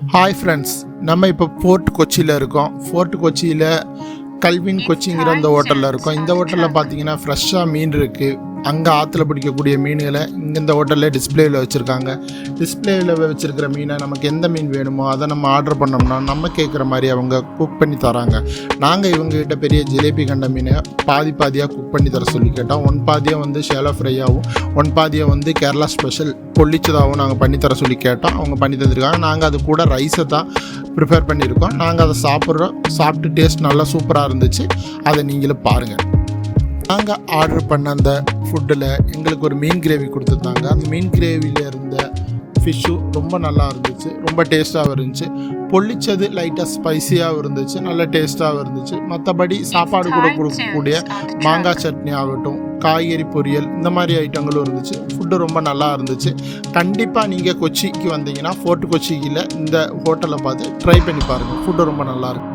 Hi friends நம்ம இப்போ fort கொச்சியில் இருக்கோம். ஃபோர்ட் கொச்சியில் கல்வின் கொச்சிங்கிற இந்த ஹோட்டலில் இருக்கோம். இந்த ஹோட்டலில் பார்த்தீங்கன்னா ஃப்ரெஷ்ஷாக மீன் இருக்குது அங்கே ஆற்றுல பிடிக்கக்கூடிய மீன்களை இங்கே இந்த ஹோட்டலில் டிஸ்பிளேயில் வச்சுருக்காங்க. டிஸ்பிளேயில் வச்சுருக்கிற மீனை நமக்கு எந்த மீன் வேணுமோ அதை நம்ம ஆர்டர் பண்ணோம்னா நம்ம கேட்குற மாதிரி அவங்க குக் பண்ணி தராங்க. நாங்கள் இவங்ககிட்ட பெரிய ஜிலேபி கண்ட மீனை பாதி பாதியாக குக் பண்ணி தர சொல்லி கேட்டோம். ஒன் பாதியாக வந்து ஷேலோ ஃப்ரையாகவும் ஒன் பாதியை வந்து கேரளா ஸ்பெஷல் பொள்ளிச்சதாகவும் நாங்கள் பண்ணித்தர சொல்லி கேட்டோம். அவங்க பண்ணி தந்திருக்காங்க. நாங்கள் அது கூட ரைஸை தான் ப்ரிப்பேர் பண்ணியிருக்கோம். நாங்கள் அதை சாப்பிட்றோம். சாப்பிட்டு டேஸ்ட் நல்லா சூப்பராக இருந்துச்சு. அதை நீங்களும் பாருங்கள் நாங்கள் ஆர்டர் பண்ண அந்த ஃபுட்டில் எங்களுக்கு ஒரு மீன் கிரேவி கொடுத்துருந்தாங்க. அந்த மீன் கிரேவியில் இருந்த ஃபிஷ்ஷு ரொம்ப நல்லா இருந்துச்சு. ரொம்ப டேஸ்ட்டாகவும் இருந்துச்சு. பொள்ளிச்சது லைட்டாக ஸ்பைசியாகவும் இருந்துச்சு. நல்ல டேஸ்ட்டாகவும் இருந்துச்சு. மற்றபடி சாப்பாடு கூட கொடுக்கக்கூடிய மாங்காய் சட்னி ஆகட்டும் காய்கறி பொரியல் இந்த மாதிரி ஐட்டங்களும் இருந்துச்சு. ஃபுட்டு ரொம்ப நல்லா இருந்துச்சு. கண்டிப்பாக நீங்கள் கொச்சிக்கு வந்தீங்கன்னா ஃபோர்ட் கொச்சிக்கில் இந்த ஹோட்டலை பார்த்து ட்ரை பண்ணி பாருங்கள் ஃபுட்டு ரொம்ப நல்லா இருக்கு.